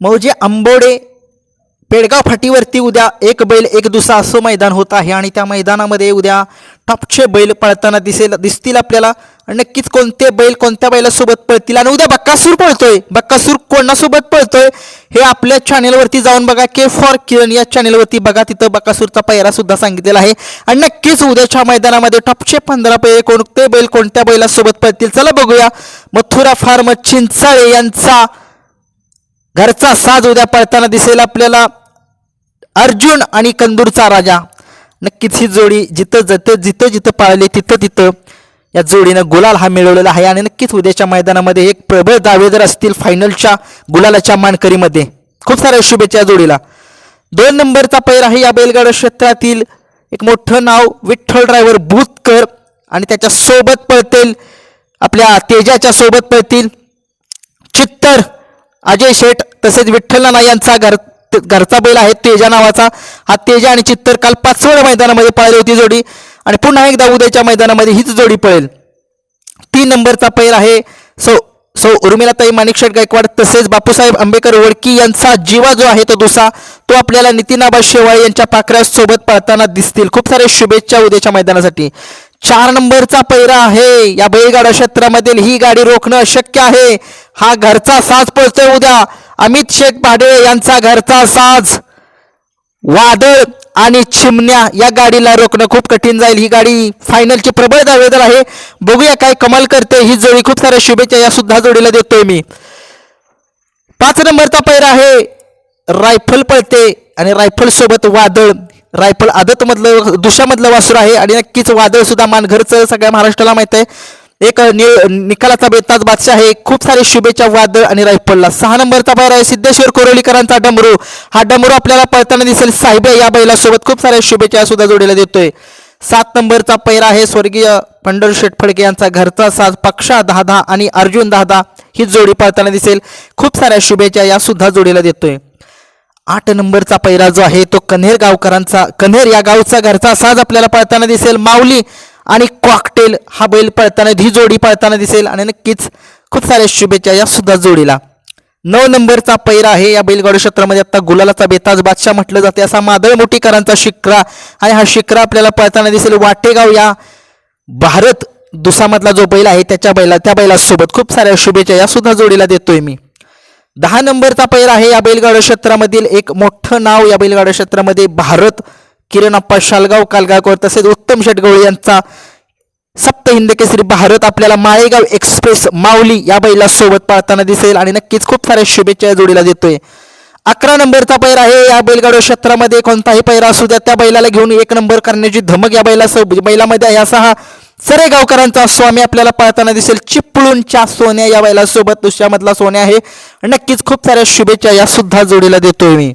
मौजे आंबोडे पेडगाव फाटीवरती उद्या एक बैल एक दुसरा असं मैदान होत आहे आणि त्या मैदानामध्ये उद्या टॉपचे बैल पळताना दिसेल दिसतील आपल्याला. आणि नक्कीच कोणते बैल कोणत्या बैलासोबत पळतील? आणि उद्या बक्कासूर पळतोय. बक्कासूर कोणासोबत पळतोय? हे आपल्या चॅनेलवरती जाऊन बघा. के फॉर किरण या चॅनेलवरती बघा. तिथं बक्कासूरचा पैरा सुद्धा सांगितलेला आहे. आणि नक्कीच उद्याच्या मैदानामध्ये टॉपचे पंधरा पैरे कोणते बैल कोणत्या बैलासोबत पळतील? चला बघूया. मथुरा फार्म चिंचाळे यांचा घरचा साज उद्या पळताना दिसेल आपल्याला. अर्जुन आणि कंदूरचा राजा. नक्कीच ही जोडी जिथं जिथं जिथं जिथं पाळले तिथं तिथं या जोडीनं गुलाल हा मिळवलेला आहे. आणि नक्कीच उद्याच्या मैदानामध्ये एक प्रबळ दावेदार असतील फायनलच्या गुलालाच्या मानकरीमध्ये. खूप साऱ्या शुभेच्छा जोडीला. दोन नंबरचा पैर आहे या बैलगाडा क्षेत्रातील. एक मोठं नाव विठ्ठल ड्रायव्हर भूतकर. आणि त्याच्या सोबत पळतील आपल्या तेजाच्या सोबत पळतील चित्तर. अजय शेठ तसेच विठ्ठल नाना यांचा घर घरचा बैल आहे तेजा नावाचा. हा तेजा आणि चित्तर काल पाचवड्या मैदानामध्ये पळाली होती जोडी. आणि पुन्हा एकदा उद्याच्या मैदानामध्ये हीच जोडी पळेल. तीन नंबरचा पैल आहे सो सो उर्मिलाताई माणिकशेठ गायकवाड तसेच बापूसाहेब आंबेकर वडकी यांचा जीवा जो आहे तो दुसा तो आपल्याला नितीनाबा शेवाळे यांच्या पाकऱ्यासोबत पळताना दिसतील. खूप सारे शुभेच्छा उद्याच्या मैदानासाठी. चार नंबरचा पैरा आहे. या बैलगाडा क्षेत्रामधील ही गाडी रोखणं अशक्य आहे. हा घरचा साज पळतोय उद्या. अमित शेख भाडे यांचा घरचा साज. वादळ आणि चिमण्या या गाडीला रोखणं खूप कठीण जाईल. ही गाडी फायनलची प्रबळ दावेदार आहे. बघूया काय कमाल करते. ही जोडी खूप साऱ्या शुभेच्छा या सुद्धा जोडीला देतोय मी. पाच नंबरचा पैरा आहे. रायफल पळते आणि रायफल सोबत वादळ. रायफल आदत मधलं दुशामधलं वासूर आहे आणि नक्कीच वादळ सुद्धा मानघरचं सगळ्या महाराष्ट्राला माहीत आहे. एक नि निकालाचा बेताज बादशाह आहे खूप सारे शुभेच्छा वादळ आणि रायफलला. सहा नंबरचा बैल आहे सिद्धेश्वर कोरोलीकरांचा डमरू. हा डमरू आपल्याला पळताना दिसेल. साहेब या बैलासोबत खूप साऱ्या शुभेच्छा सुद्धा जोडीला देतोय. सात नंबरचा पैरा आहे स्वर्गीय पंढर शेटफडके यांचा घरचा साज. पक्षा दहा आणि अर्जुन दहा ही जोडी पळताना दिसेल. खूप साऱ्या शुभेच्छा या सुद्धा जोडीला देतोय. आठ नंबरचा पैरा जो आहे तो कन्हेर गावकरांचा कन्हेर या गावचा घरचा साज आपल्याला पळताना दिसेल. माऊली आणि कॉकटेल हा बैल पळताना ही जोडी पळताना दिसेल आणि नक्कीच खूप साऱ्या शुभेच्छा या सुद्धा जोडीला. नऊ नंबरचा पैरा आहे या बैलगाडी क्षेत्रामध्ये. आता गुलालाचा बेताज बादशाह म्हटलं जाते. असा मादळ मोठीकरांचा शिक्रा आणि हा शिक्रा आपल्याला पळताना दिसेल. वाटेगाव या भारत दुसामधला जो बैल आहे त्याच्या बैला त्या बैलासोबत खूप साऱ्या शुभेच्छा या सुद्धा जोडीला देतोय मी. दहा नंबरचा पैर आहे या बैलगाडा क्षेत्रामधील एक मोठं नाव या बैलगाडा क्षेत्रामध्ये भारत किरणप्पा शालगाव कालगावकर तसेच उत्तम शेटगवळी यांचा सप्त हिंद केसरी भारत आपल्याला माळेगाव एक्सप्रेस माऊली या बैला सोबत पाळताना दिसेल आणि नक्कीच खूप साऱ्या शुभेच्छा या जोडीला देतोय. अकरा नंबरचा पैर आहे या बैलगाडा क्षेत्रामध्ये कोणताही पैरा असू द्या त्या बैलाला घेऊन एक नंबर करण्याची धमक या बैला बैलामध्ये आहे असा हा सरे गावकरांचा स्वामी आपल्याला पळताना दिसेल. चिपळूणच्या सोन्या या बैलासोबत दुसऱ्यामधला सोन्या आहे. नक्कीच खूप साऱ्या शुभेच्छा या सुद्धा जोडीला देतोय मी.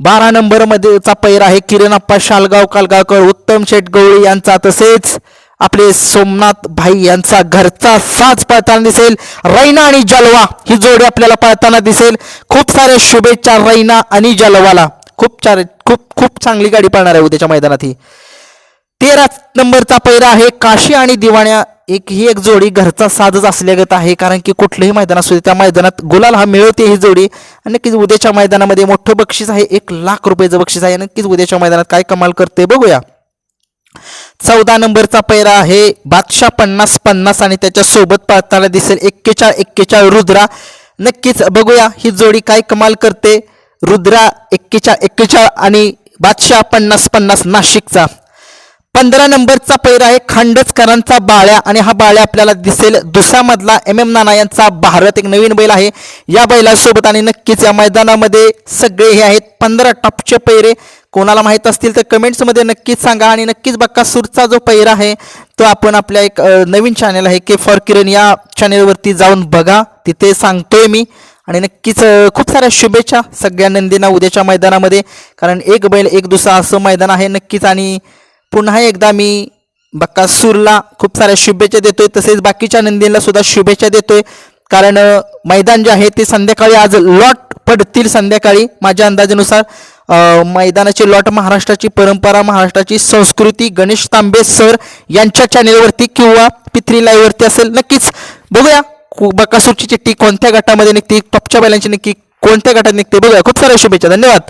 बारा नंबरमध्येचा पैर आहे किरणप्पा शालगाव कालगावकर उत्तम शेठ गवळी यांचा तसेच आपले सोमनाथ भाई यांचा घरचा साज पळताना दिसेल. रैना आणि जलवा ही जोडी आपल्याला पळताना दिसेल. खूप साऱ्या शुभेच्छा रैना आणि जलवाला. खूप चार खूप खूप चांगली गाडी पळणार आहे उद्याच्या मैदानात ही. तेरा नंबरचा पैरा आहे. काशी आणि दिवाण्या एक ही एक जोडी घरचा साजच असल्यागत आहे. कारण की कुठलंही मैदान असू दे त्या मैदानात गुलाल हा मिळवते ही जोडी. आणि नक्कीच उद्याच्या मैदानामध्ये मोठं बक्षीस आहे. एक लाख रुपयाचं बक्षीस आहे. नक्कीच उद्याच्या मैदानात काय कमाल करते बघूया. चौदा नंबरचा पैरा आहे. बादशाह पन्नास पन्नास आणि त्याच्यासोबत पाहताना दिसेल एक्केचाळ एक्केचाळ रुद्रा. नक्कीच बघूया ही जोडी काय कमाल करते. रुद्रा एक्केचाळ एक्केचाळ आणि बादशाह पन्नास पन्नास नाशिकचा. पंधरा नंबरचा पैर आहे खांडचकरांचा बाळ्या आणि हा बाळ्या आपल्याला दिसेल. दुसऱ्यामधला एम एम नाना यांचा भारत एक नवीन बैल आहे. या बैलासोबत आणि नक्कीच या मैदानामध्ये सगळे हे आहेत. पंधरा टॉपचे पैरे कोणाला माहीत असतील तर कमेंट्समध्ये नक्कीच सांगा आणि नक्कीच बक्कासूरचा जो पैरा आहे तो आपण आपल्या एक नवीन चॅनल आहे के फॉर किरण या चॅनेलवरती जाऊन बघा. तिथे सांगतोय मी. आणि नक्कीच खूप साऱ्या शुभेच्छा सगळ्या नंदींना उद्याच्या मैदानामध्ये. कारण एक बैल एक दुसरा असं मैदान आहे नक्कीच. आणि पुन्हा एकदा मी बक्कासूरला खूप साऱ्या शुभेच्छा देतोय तसेच बाकीच्या नंदींना सुद्धा शुभेच्छा देतोय. कारण मैदान जे आहे ते संध्याकाळी आज लॉट पडतील संध्याकाळी माझ्या अंदाजानुसार. मैदानाची लॉट महाराष्ट्राची परंपरा महाराष्ट्राची संस्कृती गणेश तांबे सर यांच्या चॅनेलवरती किंवा पिथ्री लाईव्हवरती असेल नक्कीच बघूया. कु- बकासूरची चिठ्ठी कोणत्या गटामध्ये निघते टॉपच्या बैलांची नक्की कोणत्या गटात निघते बघूया. खूप साऱ्या शुभेच्छा. धन्यवाद.